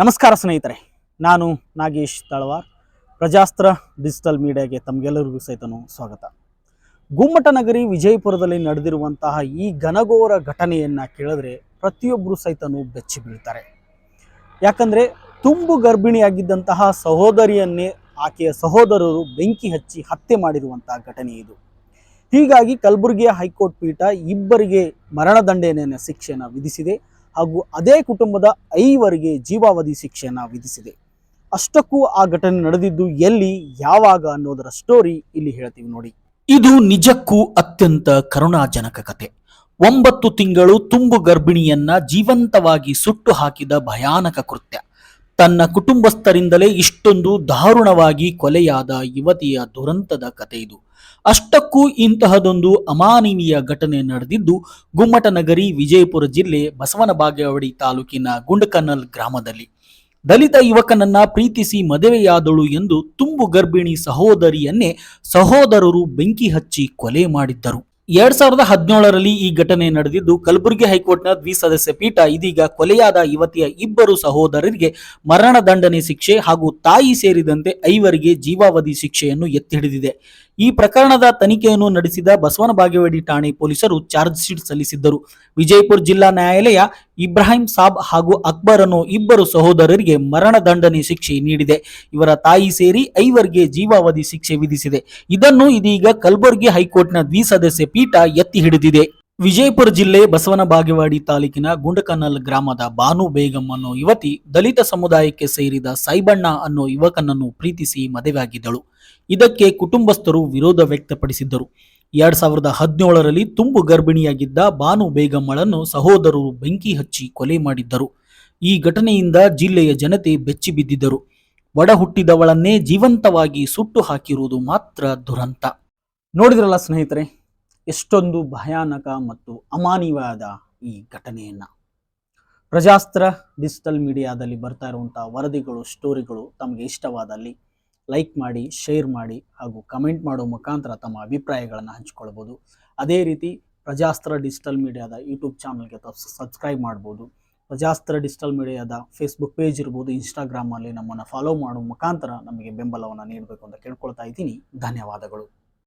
ನಮಸ್ಕಾರ ಸ್ನೇಹಿತರೆ, ನಾನು ನಾಗೇಶ್ ತಳವಾರ್, ಪ್ರಜಾಸ್ತ್ರ ಡಿಜಿಟಲ್ ಮೀಡಿಯಾಗೆ ತಮಗೆಲ್ಲರಿಗೂ ಸಹಿತನು ಸ್ವಾಗತ. ಗುಮ್ಮಟನಗರಿ ವಿಜಯಪುರದಲ್ಲಿ ನಡೆದಿರುವಂತಹ ಈ ಘನಘೋರ ಘಟನೆಯನ್ನು ಕೇಳಿದ್ರೆ ಪ್ರತಿಯೊಬ್ಬರು ಸಹಿತನು ಬೆಚ್ಚಿ ಬೀಳ್ತಾರೆ. ಯಾಕಂದರೆ ತುಂಬು ಗರ್ಭಿಣಿಯಾಗಿದ್ದಂತಹ ಸಹೋದರಿಯನ್ನೇ ಆಕೆಯ ಸಹೋದರರು ಬೆಂಕಿ ಹಚ್ಚಿ ಹತ್ಯೆ ಮಾಡಿರುವಂತಹ ಘಟನೆ ಇದು. ಹೀಗಾಗಿ ಕಲಬುರಗಿಯ ಹೈಕೋರ್ಟ್ ಪೀಠ ಇಬ್ಬರಿಗೆ ಮರಣದಂಡನೆಯನ್ನು ಶಿಕ್ಷೆಯನ್ನು ವಿಧಿಸಿದೆ. ಹಾಗೂ ಅದೇ ಕುಟುಂಬದ ಐವರಿಗೆ ಜೀವಾವಧಿ ಶಿಕ್ಷೆಯನ್ನು ವಿಧಿಸಿದೆ. ಅಷ್ಟಕ್ಕೂ ಆ ಘಟನೆ ನಡೆದಿದ್ದು ಎಲ್ಲಿ, ಯಾವಾಗ ಅನ್ನೋದರ ಸ್ಟೋರಿ ಇಲ್ಲಿ ಹೇಳ್ತೀವಿ ನೋಡಿ. ಇದು ನಿಜಕ್ಕೂ ಅತ್ಯಂತ ಕರುಣಾಜನಕ ಕತೆ. ಒಂಬತ್ತು ತಿಂಗಳು ತುಂಬು ಗರ್ಭಿಣಿಯನ್ನ ಜೀವಂತವಾಗಿ ಸುಟ್ಟು ಹಾಕಿದ ಭಯಾನಕ ಕೃತ್ಯ. ತನ್ನ ಕುಟುಂಬಸ್ಥರಿಂದಲೇ ಇಷ್ಟೊಂದು ದಾರುಣವಾಗಿ ಕೊಲೆಯಾದ ಯುವತಿಯ ದುರಂತದ ಕತೆ ಇದು ಅಷ್ಟಕ್ಕೂ ಇಂತಹದೊಂದು ಅಮಾನವೀಯ ಘಟನೆ ನಡೆದಿದ್ದು ಗುಮ್ಮಟನಗರಿ ವಿಜಯಪುರ ಜಿಲ್ಲೆ ಬಸವನ ಬಾಗೇವಾಡಿ ತಾಲೂಕಿನ ಗುಂಡಕನಲ್ ಗ್ರಾಮದಲ್ಲಿ. ದಲಿತ ಯುವಕನನ್ನ ಪ್ರೀತಿಸಿ ಮದುವೆಯಾದಳು ಎಂದು ತುಂಬು ಗರ್ಭಿಣಿ ಸಹೋದರಿಯನ್ನೇ ಸಹೋದರರು ಬೆಂಕಿ ಹಚ್ಚಿ ಕೊಲೆ ಮಾಡಿದ್ದರು. ಎರಡ್ ಸಾವಿರದ ಹದಿನೇಳರಲ್ಲಿ ಈ ಘಟನೆ ನಡೆದಿದ್ದು, ಕಲಬುರಗಿ ಹೈಕೋರ್ಟ್ನ ದ್ವಿಸದಸ್ಯ ಪೀಠ ಇದೀಗ ಕೊಲೆಯಾದ ಯುವತಿಯ ಇಬ್ಬರು ಸಹೋದರರಿಗೆ ಮರಣದಂಡನೆ ಶಿಕ್ಷೆ ಹಾಗೂ ತಾಯಿ ಸೇರಿದಂತೆ ಐವರಿಗೆ ಜೀವಾವಧಿ ಶಿಕ್ಷೆಯನ್ನು ಎತ್ತಿ ಹಿಡಿದಿದೆ ಈ ಪ್ರಕರಣದ ತನಿಖೆಯನ್ನು ನಡೆಸಿದ ಬಸವನ ಬಾಗೇವಾಡಿ ಠಾಣೆ ಪೊಲೀಸರು ಚಾರ್ಜ್ ಶೀಟ್ ಸಲ್ಲಿಸಿದ್ದರು. ವಿಜಯಪುರ ಜಿಲ್ಲಾ ನ್ಯಾಯಾಲಯ ಇಬ್ರಾಹಿಂ ಸಾಬ್ ಹಾಗೂ ಅಕ್ಬರ್ ಅನ್ನು ಇಬ್ಬರು ಸಹೋದರರಿಗೆ ಮರಣದಂಡನೆ ಶಿಕ್ಷೆ ನೀಡಿದೆ. ಇವರ ತಾಯಿ ಸೇರಿ ಐವರಿಗೆ ಜೀವಾವಧಿ ಶಿಕ್ಷೆ ವಿಧಿಸಿದೆ. ಇದನ್ನು ಇದೀಗ ಕಲಬುರಗಿ ಹೈಕೋರ್ಟ್ನ ದ್ವಿಸದಸ್ಯ ಪೀಠ ಎತ್ತಿ ಹಿಡಿದಿದೆ. ವಿಜಯಪುರ ಜಿಲ್ಲೆ ಬಸವನ ಬಾಗೇವಾಡಿ ತಾಲೂಕಿನ ಗುಂಡಕನಲ್ ಗ್ರಾಮದ ಬಾನು ಬೇಗಂ ಅನ್ನೋ ಯುವತಿ ದಲಿತ ಸಮುದಾಯಕ್ಕೆ ಸೇರಿದ ಸೈಬಣ್ಣ ಅನ್ನೋ ಯುವಕನನ್ನು ಪ್ರೀತಿಸಿ ಮದುವೆಯಾಗಿದ್ದಳು. ಇದಕ್ಕೆ ಕುಟುಂಬಸ್ಥರು ವಿರೋಧ ವ್ಯಕ್ತಪಡಿಸಿದ್ದರು. ಎರಡ್ ಸಾವಿರದ ಹದಿನೇಳರಲ್ಲಿ ತುಂಬು ಗರ್ಭಿಣಿಯಾಗಿದ್ದ ಬಾನು ಬೇಗಮ್ಮಳನ್ನು ಸಹೋದರರು ಬೆಂಕಿ ಹಚ್ಚಿ ಕೊಲೆ ಮಾಡಿದ್ದರು. ಈ ಘಟನೆಯಿಂದ ಜಿಲ್ಲೆಯ ಜನತೆ ಬೆಚ್ಚಿ ಬಿದ್ದಿದ್ದರು. ಒಡ ಹುಟ್ಟಿದವಳನ್ನೇ ಜೀವಂತವಾಗಿ ಸುಟ್ಟು ಹಾಕಿರುವುದು ಮಾತ್ರ ದುರಂತ. ನೋಡಿದ್ರಲ್ಲ ಸ್ನೇಹಿತರೆ ಎಷ್ಟೊಂದು ಭಯಾನಕ ಮತ್ತು ಅಮಾನವೀಯವಾದ ಈ ಘಟನೆಯನ್ನು. ಪ್ರಜಾಸ್ತ್ರ, ಡಿಜಿಟಲ್ ಮೀಡಿಯಾದಲ್ಲಿ ಬರ್ತಾ ಇರುವಂಥ ವರದಿಗಳು, ಸ್ಟೋರಿಗಳು ತಮಗೆ ಇಷ್ಟವಾದಲ್ಲಿ ಲೈಕ್ ಮಾಡಿ, ಶೇರ್ ಮಾಡಿ ಹಾಗೂ ಕಮೆಂಟ್ ಮಾಡೋ ಮುಖಾಂತರ ತಮ್ಮ ಅಭಿಪ್ರಾಯಗಳನ್ನು ಹಂಚಿಕೊಳ್ಬೋದು ಅದೇ ರೀತಿ ಪ್ರಜಾಸ್ತ್ರ, ಡಿಜಿಟಲ್ ಮೀಡಿಯಾದ ಯೂಟ್ಯೂಬ್ ಚಾನಲ್ಗೆ ಸಬ್ಸ್ಕ್ರೈಬ್ ಮಾಡ್ಬೋದು. ಪ್ರಜಾಸ್ತ್ರ, ಡಿಜಿಟಲ್ ಮೀಡಿಯಾದ ಫೇಸ್ಬುಕ್ ಪೇಜ್ ಇರ್ಬೋದು, ಇನ್ಸ್ಟಾಗ್ರಾಮಲ್ಲಿ ನಮ್ಮನ್ನು ಫಾಲೋ ಮಾಡೋ ಮುಖಾಂತರ ನಮಗೆ ಬೆಂಬಲವನ್ನು ನೀಡಬೇಕು ಅಂತ ಕೇಳ್ಕೊಳ್ತಾ ಇದ್ದೀನಿ. ಧನ್ಯವಾದಗಳು.